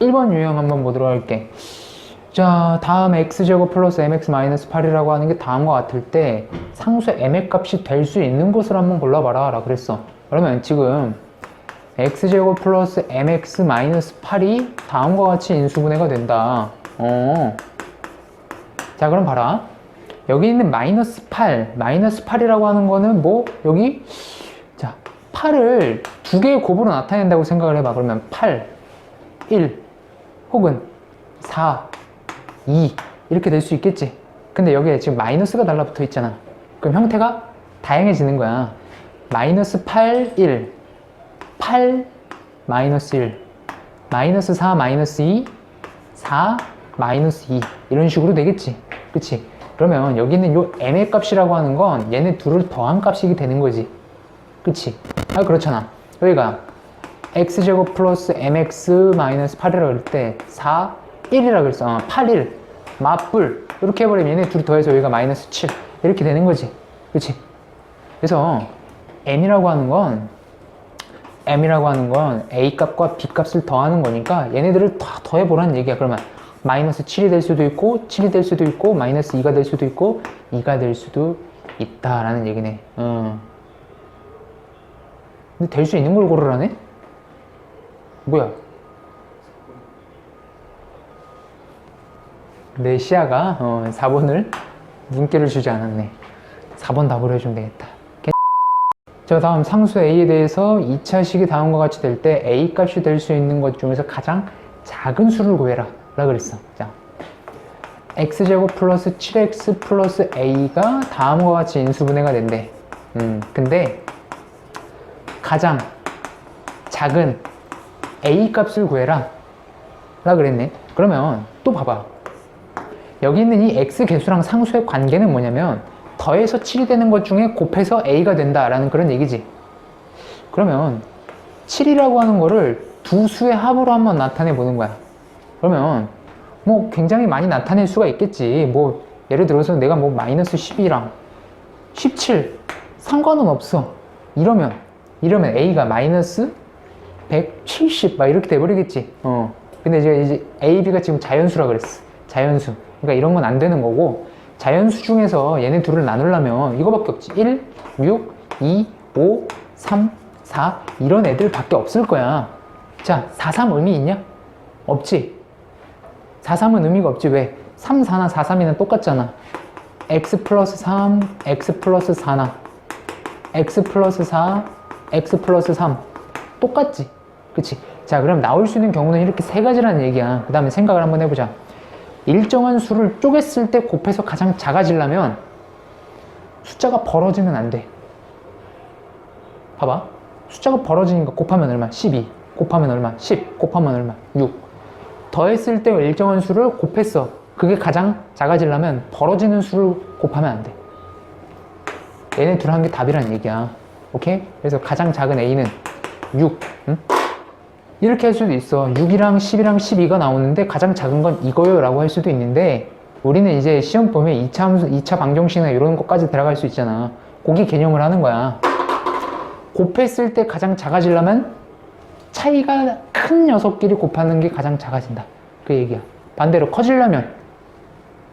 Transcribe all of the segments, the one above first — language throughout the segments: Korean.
1번 유형 한번 보도록 할게. 자, 다음 x제곱 플러스 mx 마이너스 8이라고 하는 게 다음과 같을 때 상수 m의 값이 될 수 있는 것을 한번 골라봐라 라 그랬어. 그러면 지금 x제곱 플러스 mx 마이너스 8이 다음과 같이 인수분해가 된다. 어. 자, 그럼 봐라. 여기 있는 마이너스 8, 마이너스 8이라고 하는 거는 뭐, 여기, 자, 8을 두 개의 곱으로 나타낸다고 생각을 해봐. 그러면 8, 1, 혹은 4, 2, 이렇게 될 수 있겠지. 근데 여기에 지금 마이너스가 달라붙어 있잖아. 그럼 형태가 다양해지는 거야. 마이너스 8, 1, 8, 마이너스 1, 마이너스 4, 마이너스 2, 4, 마이너스 2 이런 식으로 되겠지. 그치? 그러면 여기 있는 요 m의 값이라고 하는 건 얘네 둘을 더한 값이 되는 거지. 그치? 아 그렇잖아. 여기가 x제곱 플러스 mx 마이너스 8이라고 그럴 때 4, 1이라고 그랬어. 어, 8, 1 맞불. 이렇게 해버리면 얘네 둘 더해서 여기가 마이너스 7 이렇게 되는 거지. 그치? 그래서 m이라고 하는 건 m이라고 하는 건 a 값과 b 값을 더하는 거니까 얘네들을 다 더해보라는 얘기야. 그러면 마이너스 7이 될 수도 있고 7이 될 수도 있고 마이너스 2가 될 수도 있고 2가 될 수도 있다라는 얘기네. 어. 근데 될 수 있는 걸 고르라네? 뭐야? 내 시야가 어, 4번을 문께를 주지 않았네. 4번 답으로 해주면 되겠다. 자 다음 상수 a에 대해서 2차 식이 다음과 같이 될 때 a 값이 될 수 있는 것 중에서 가장 작은 수를 구해라 라 그랬어. 자 x제곱 플러스 7x 플러스 a가 다음과 같이 인수분해가 된대. 음 근데 가장 작은 a 값을 구해라 라 그랬네 그러면 또 봐봐 여기 있는 이 x 개수랑 상수의 관계는 뭐냐면 더해서 7이 되는 것 중에 곱해서 a가 된다라는 그런 얘기지. 그러면 7이라고 하는 거를 두 수의 합으로 한번 나타내 보는 거야. 그러면 뭐 굉장히 많이 나타낼 수가 있겠지. 뭐 예를 들어서 내가 뭐 마이너스 12랑 17 상관은 없어. 이러면 이러면 a가 마이너스 170 막 이렇게 돼버리겠지. 어. 근데 이제 이제 a, b가 지금 자연수라 그랬어. 자연수. 그러니까 이런 건 안 되는 거고 자연수 중에서 얘네 둘을 나누려면 이거밖에 없지 1, 6, 2, 5, 3, 4 이런 애들밖에 없을 거야 자 4, 3 의미 있냐? 없지 4, 3은 의미가 없지 왜? 3, 4나 4, 3이는 똑같잖아 x 플러스 3, x 플러스 4나 x 플러스 4, x 플러스 3 똑같지 그치? 자 그럼 나올 수 있는 경우는 이렇게 세 가지라는 얘기야 그 다음에 생각을 한번 해보자 일정한 수를 쪼갰을 때 곱해서 가장 작아지려면 숫자가 벌어지면 안 돼. 봐봐. 숫자가 벌어지니까 곱하면 얼마? 12. 곱하면 얼마? 10. 곱하면 얼마? 6. 더했을 때 일정한 수를 곱했어. 그게 가장 작아지려면 벌어지는 수를 곱하면 안 돼. 얘네 둘 한 게 답이란 얘기야. 오케이? 그래서 가장 작은 A는 6. 응? 이렇게 할 수도 있어. 6이랑 10이랑 12가 나오는데 가장 작은 건 이거요 라고 할 수도 있는데 우리는 이제 시험 보면 2차 함수, 2차 방정식이나 이런 것까지 들어갈 수 있잖아. 고기 개념을 하는 거야. 곱했을 때 가장 작아지려면 차이가 큰 녀석끼리 곱하는 게 가장 작아진다. 그 얘기야. 반대로 커지려면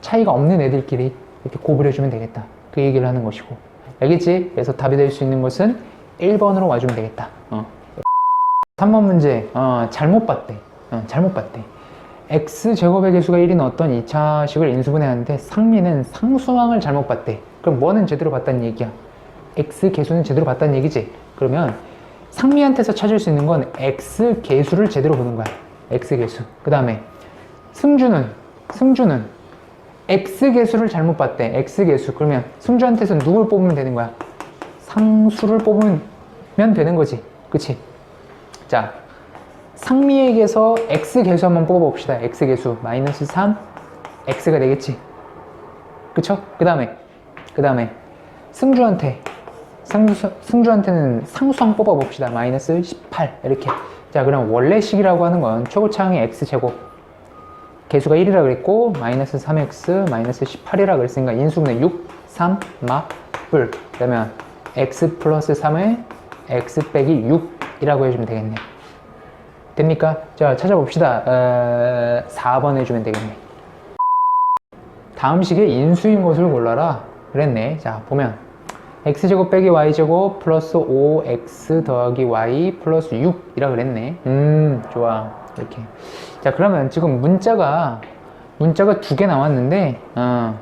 차이가 없는 애들끼리 이렇게 곱을 해주면 되겠다. 그 얘기를 하는 것이고. 알겠지? 그래서 답이 될 수 있는 것은 1번으로 와주면 되겠다. 어. 3번 문제 어, 잘못 봤대. 어, 잘못 봤대. X제곱의 개수가 1인 어떤 2차식을 인수분해하는데 상미는 상수항을 잘못 봤대. 그럼 뭐는 제대로 봤다는 얘기야? X 개수는 제대로 봤다는 얘기지? 그러면 상미한테서 찾을 수 있는 건 x 개수를 제대로 보는 거야. X 개수. 그 다음에 승주는 승주는 x 개수를 잘못 봤대. X 개수. 그러면 승주한테서 누굴 뽑으면 되는 거야? 상수를 뽑으면 되는 거지. 그치 자, 상미에게서 x 개수 한번 뽑아봅시다. x 개수 마이너스 3, x가 되겠지. 그쵸? 그 다음에 그 다음에 승주한테 상수, 승주한테는 상수항 뽑아봅시다. 마이너스 18 이렇게. 자, 그럼 원래 식이라고 하는 건 최고차항의 x 제곱 개수가 1이라 그랬고 마이너스 3x 마이너스 18이라 그랬으니까 인수분해 6, 3, 마, 불 그러면 x 플러스 3에 x 빼기 6 이라고 해주면 되겠네. 됩니까? 자, 찾아봅시다. 어, 4번 해주면 되겠네. 다음 식의 인수인 것을 골라라. 그랬네. 자, 보면 x제곱 빼기 y제곱 플러스 5x 더하기 y 플러스 6이라 그랬네. 음, 좋아. 이렇게. 자, 그러면 지금 문자가 문자가 두 개 나왔는데 어,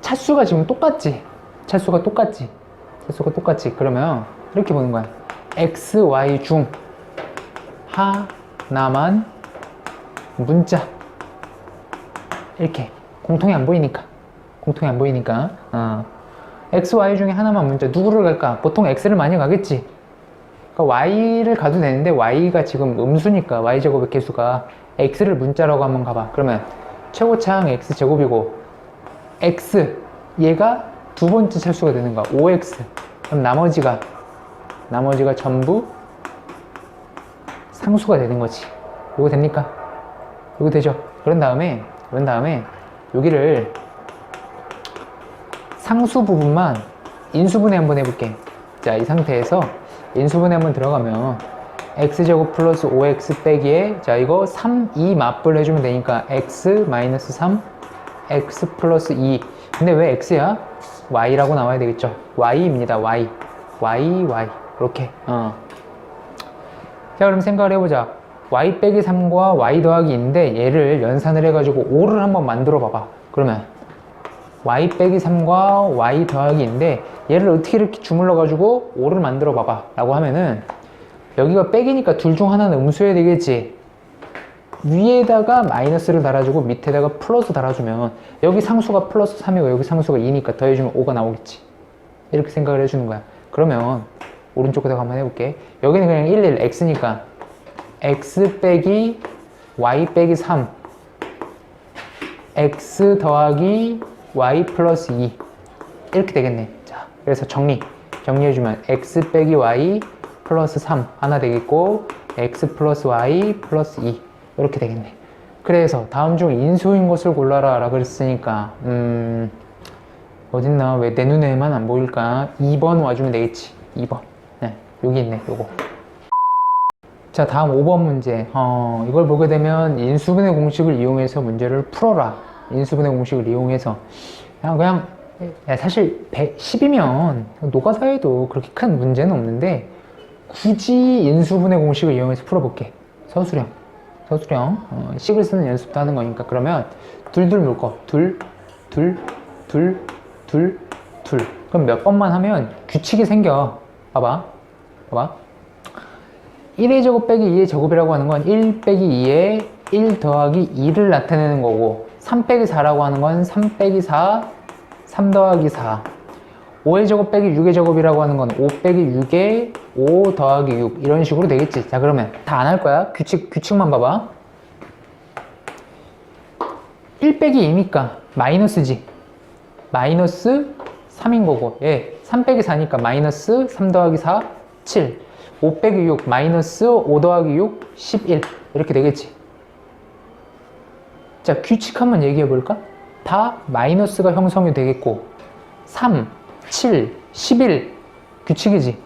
차수가 지금 똑같지? 차수가 똑같지? 차수가 똑같지? 그러면 이렇게 보는 거야. X, y 중 하나만 문자. 이렇게. 공통이 안 보이니까. 공통이 안 보이니까. 어. x, y 중에 하나만 문자. 누구를 갈까? 보통 x를 많이 가겠지. 그러니까 y를 가도 되는데 y가 지금 음수니까 y제곱의 개수가 x를 문자라고 한번 가봐. 그러면 최고차항 x제곱이고 x 얘가 두 번째 차수가 되는 거야. 5x 그럼 나머지가 나머지가 전부 상수가 되는 거지. 이거 됩니까? 이거 되죠? 그런 다음에, 그런 다음에, 여기를 상수 부분만 인수분해 한번 해볼게. 자, 이 상태에서 인수분해 한번 들어가면, x제곱 플러스 5x 빼기에, 자, 이거 3, 2 맞불 해주면 되니까, x 마이너스 3, x 플러스 2. 근데 왜 x야? y라고 나와야 되겠죠? y입니다, y. y, y. 이렇게, 어. 자 그럼 생각을 해보자. Y 빼기 3과 y 더하기 인데 얘를 연산을 해가지고 5를 한번 만들어 봐봐. 그러면 y 빼기 3과 y 더하기 인데 얘를 어떻게 이렇게 주물러 가지고 5를 만들어 봐봐. 라고 하면은 여기가 빼기니까 둘 중 하나는 음수해야 되겠지. 위에다가 마이너스를 달아주고 밑에다가 플러스 달아주면 여기 상수가 플러스 3이고 여기 상수가 2니까 더해주면 5가 나오겠지. 이렇게 생각을 해주는 거야. 그러면 오른쪽에다가 한번 해볼게. 여기는 그냥 1, 1, x니까 x 빼기 y 빼기 3 x 더하기 y 플러스 2 이렇게 되겠네. 자, 그래서 정리. 정리해주면 x 빼기 y 플러스 3 하나 되겠고 x 플러스 y 플러스 2 이렇게 되겠네. 그래서 다음 중 인수인 것을 골라라 라고 그랬으니까 음 어딨나 왜 내 눈에만 안 보일까 2번 와주면 되겠지 2번 네, 여기 있네, 요거. 자, 다음 5번 문제. 어, 이걸 보게 되면 인수분해 공식을 이용해서 문제를 풀어라. 인수분해 공식을 이용해서. 그냥, 그냥, 야, 사실 110이면 노가사에도 그렇게 큰 문제는 없는데, 굳이 인수분해 공식을 이용해서 풀어볼게. 서술형. 서술형. 어, 식을 쓰는 연습도 하는 거니까. 그러면, 둘둘 묶어. 둘, 둘, 둘, 둘, 둘. 그럼 몇 번만 하면 규칙이 생겨. 봐봐. 봐봐. 1의 제곱 빼기 2의 제곱이라고 하는 건 1 빼기 2에 1 더하기 2를 나타내는 거고 3 빼기 4라고 하는 건 3 빼기 4, 3 더하기 4 5의 제곱 빼기 6의 제곱이라고 하는 건 5 빼기 6에 5 더하기 6 이런 식으로 되겠지. 자 그러면 다 안 할 거야. 규칙, 규칙만 봐봐. 1 빼기 2니까 마이너스지. 마이너스 3인 거고. 예, 3 빼기 4니까 마이너스 3 더하기 4 7 5 빼기 6 마이너스 5 더하기 6 11 이렇게 되겠지. 자 규칙 한번 얘기해 볼까? 다 마이너스가 형성이 되겠고 3, 7, 11 규칙이지.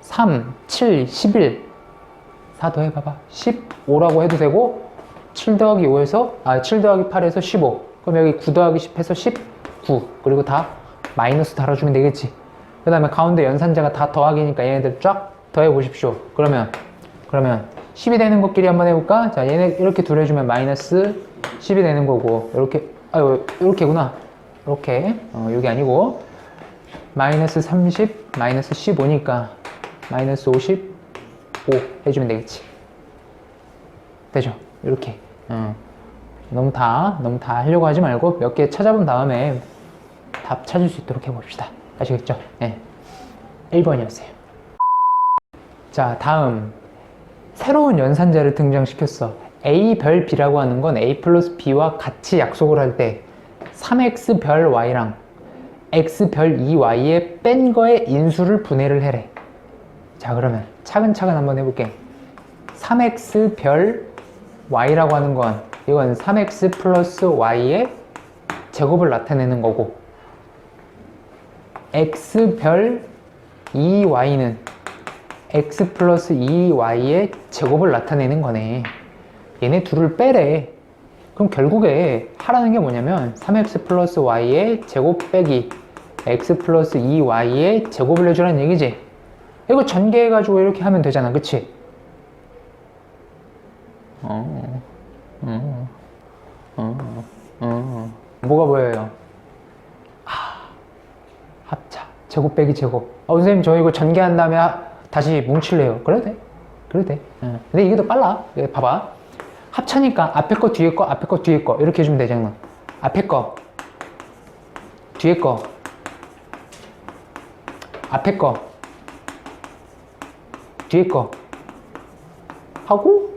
3, 7, 11 4 더해 봐봐. 15라고 해도 되고 7 더하기 5에서 아 7 더하기 8에서 15 그럼 여기 9 더하기 10에서 19 그리고 다 마이너스 달아주면 되겠지 그 다음에 가운데 연산자가 다 더하기니까 얘네들 쫙 더해 보십시오. 그러면 그러면 10이 되는 것끼리 한번 해볼까? 자 얘네 이렇게 둘 해주면 마이너스 10이 되는 거고 이렇게 아유 이렇게구나. 이렇게. 어, 여기 아니고. 마이너스 30 마이너스 15니까 마이너스 55 해주면 되겠지. 되죠? 이렇게. 어. 너무 다 너무 다 하려고 하지 말고 몇 개 찾아본 다음에 답 찾을 수 있도록 해봅시다. 아시겠죠? 네. 1번이었어요. 자, 다음. 새로운 연산자를 등장시켰어. A 별 B라고 하는 건 A 플러스 B와 같이 약속을 할 때 3X 별 Y랑 X 별 2Y에 뺀 거에 인수를 분해를 해래. 자, 그러면 차근차근 한번 해볼게. 3X 별 Y라고 하는 건 이건 3X 플러스 Y의 제곱을 나타내는 거고 x별 2y는 x 플러스 2y의 제곱을 나타내는 거네. 얘네 둘을 빼래. 그럼 결국에 하라는 게 뭐냐면 3x 플러스 y의 제곱 빼기 x 플러스 2y의 제곱을 내주라는 얘기지. 이거 전개해가지고 이렇게 하면 되잖아. 그치? 어, 어, 어, 어. 뭐가 보여요? 아, 합차. 제곱 빼기 제곱. 어, 선생님, 저 이거 전개한 다음에 하- 다시 뭉칠래요. 그래도 돼. 그래도 돼. 응. 근데 이게 더 빨라. 봐봐. 합차니까 앞에 거, 뒤에 거, 앞에 거, 뒤에 거. 이렇게 해주면 되잖아. 앞에 거, 뒤에 거, 앞에 거, 뒤에 거. 하고,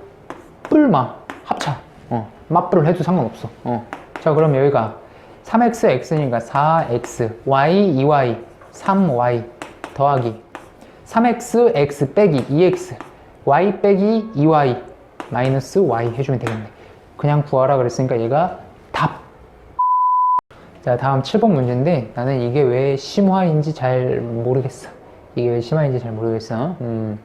뿔마. 합차. 어. 맞불을 해도 상관없어. 어. 자, 그럼 여기가 3x, x니까 4x, y, 2y, 3y 더하기 3x, x 빼기 2x, y 빼기 2y 마이너스 y 해주면 되겠네. 그냥 구하라 그랬으니까 얘가 답. 자, 다음 7번 문제인데 나는 이게 왜 심화인지 잘 모르겠어. 이게 왜 심화인지 잘 모르겠어. 음.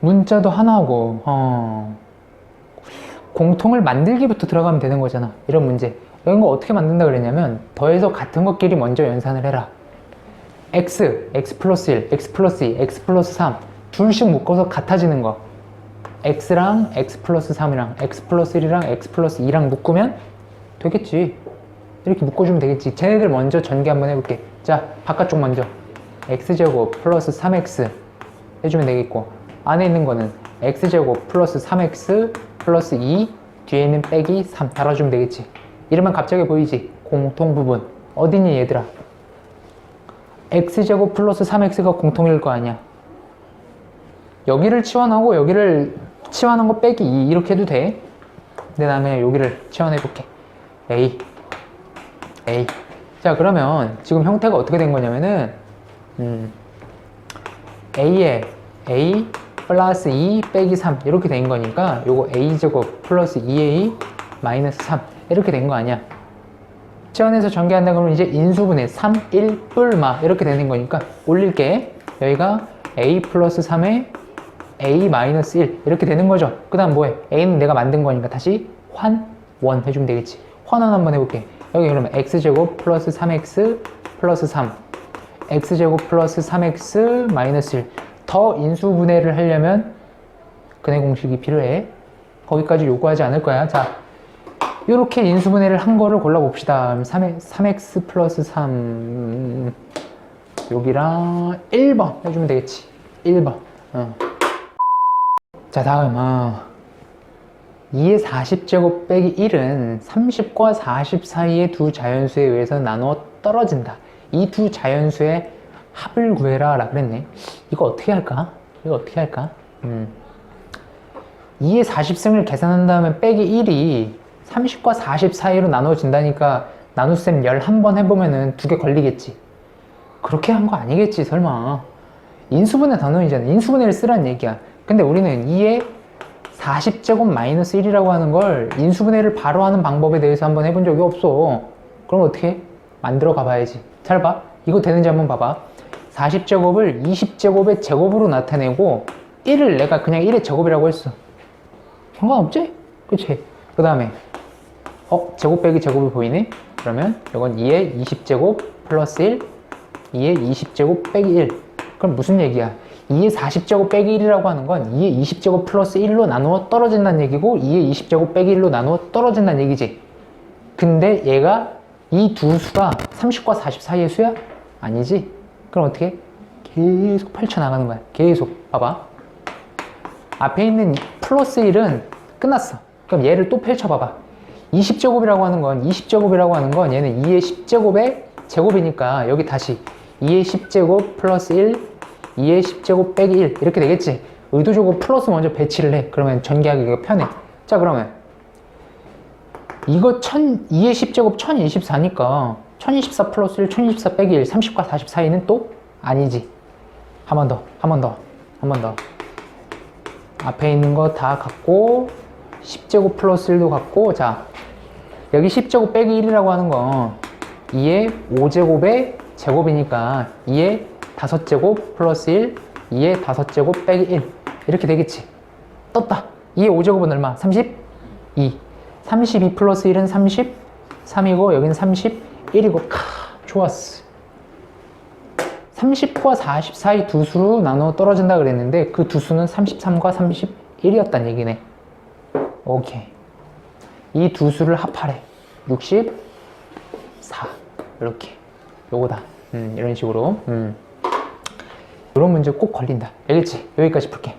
문자도 하나고, 어. 공통을 만들기부터 들어가면 되는 거잖아. 이런 문제. 이런 거 어떻게 만든다 그랬냐면 더해서 같은 것끼리 먼저 연산을 해라. x, x 플러스 1, x 플러스 2, x 플러스 3 둘씩 묶어서 같아지는 거. x랑 x 플러스 3이랑 x 플러스 1이랑 x 플러스 2랑 묶으면 되겠지. 이렇게 묶어주면 되겠지. 쟤네들 먼저 전개 한번 해볼게. 자, 바깥쪽 먼저. x제곱 플러스 3x 해주면 되겠고 안에 있는 거는 x제곱 플러스 3x 플러스 2 뒤에 있는 빼기 3 달아주면 되겠지. 이러면 갑자기 보이지? 공통 부분. 어디니 얘들아? x제곱 플러스 3x가 공통일 거 아니야. 여기를 치환하고 여기를 치환한 거 빼기 2 이렇게 해도 돼. 근데 나는 여기를 치환해 볼게. a a 자 그러면 지금 형태가 어떻게 된 거냐면은 음, a에 a 플러스 2 빼기 3 이렇게 된 거니까 요거 a제곱 플러스 2a 마이너스 3 이렇게 된 거 아니야. 치환해서 전개한다 그러면 이제 인수분해 3, 1, 뿔마 이렇게 되는 거니까 올릴게. 여기가 a 플러스 3에 a 마이너스 1 이렇게 되는 거죠. 그 다음 뭐해? A는 내가 만든 거니까 다시 환, 원 해주면 되겠지. 환원 한번 해볼게. 여기 그러면 x제곱 플러스 3x 플러스 3 x제곱 플러스 3x 마이너스 1. 더 인수분해를 하려면 근해 공식이 필요해. 거기까지 요구하지 않을 거야. 자, 이렇게 인수분해를 한 거를 골라봅시다. 3, 3x 플러스 3 여기랑 1번 해주면 되겠지. 1번. 어. 자, 다음 어. 2의 40제곱 빼기 1은 30과 40 사이의 두 자연수에 의해서 나누어 떨어진다. 이 두 자연수의 합을 구해라 라 그랬네. 이거 어떻게 할까? 이거 어떻게 할까? 음. 2의 40승을 계산한 다음에 빼기 1이 30과 40 사이로 나눠진다니까 나눗셈 11번 해보면은 두 개 걸리겠지. 그렇게 한 거 아니겠지, 설마. 인수분해 단원이잖아. 인수분해를 쓰란 얘기야. 근데 우리는 2의 40제곱 마이너스 1이라고 하는 걸 인수분해를 바로 하는 방법에 대해서 한번 해본 적이 없어. 그럼 어떻게? 해? 만들어 가봐야지. 잘 봐. 이거 되는지 한번 봐봐. 40제곱을 20제곱의 제곱으로 나타내고 1을 내가 그냥 1의 제곱이라고 했어. 상관없지? 그치? 그 다음에 어? 제곱 빼기 제곱이 보이네? 그러면 이건 2의 20제곱 플러스 1 2의 20제곱 빼기 1 그럼 무슨 얘기야? 2의 40제곱 빼기 1이라고 하는 건 2의 20제곱 플러스 1로 나누어 떨어진다는 얘기고 2의 20제곱 빼기 1로 나누어 떨어진다는 얘기지 근데 얘가 이 두 수가 30과 40 사이의 수야? 아니지? 그럼 어떻게? 계속 펼쳐나가는 거야. 계속. 봐봐. 앞에 있는 플러스 1은 끝났어. 그럼 얘를 또 펼쳐봐봐. 20제곱이라고 하는 건 20제곱이라고 하는 건 얘는 2의 10제곱의 제곱이니까 여기 다시 2의 10제곱 플러스 1 2의 10제곱 빼기 1 이렇게 되겠지? 의도적으로 플러스 먼저 배치를 해. 그러면 전개하기가 편해. 자 그러면 이거 1000, 2의 10제곱 1024니까 1024 플러스 1 1024 빼기 1 30과 40 사이는 또 아니지. 한 번 더 한 번 더 한 번 더. 앞에 있는 거 다 갖고 10제곱 플러스 1도 갖고 자 여기 10제곱 빼기 1이라고 하는 건 2의 5제곱의 제곱이니까 2의 5제곱 플러스 1 2의 5제곱 빼기 1 이렇게 되겠지. 떴다. 2의 5제곱은 얼마? 32 32 플러스 1은 33이고 여기는 31이고 카 좋았어. 30과 40 사이 두 수로 나눠 떨어진다 그랬는데 그 두 수는 33과 31이었단 얘기네. 오케이. 이 두 수를 합하래. 64 이렇게. 요거다. 음, 이런 식으로. 음. 이런 문제 꼭 걸린다. 알겠지? 여기까지 풀게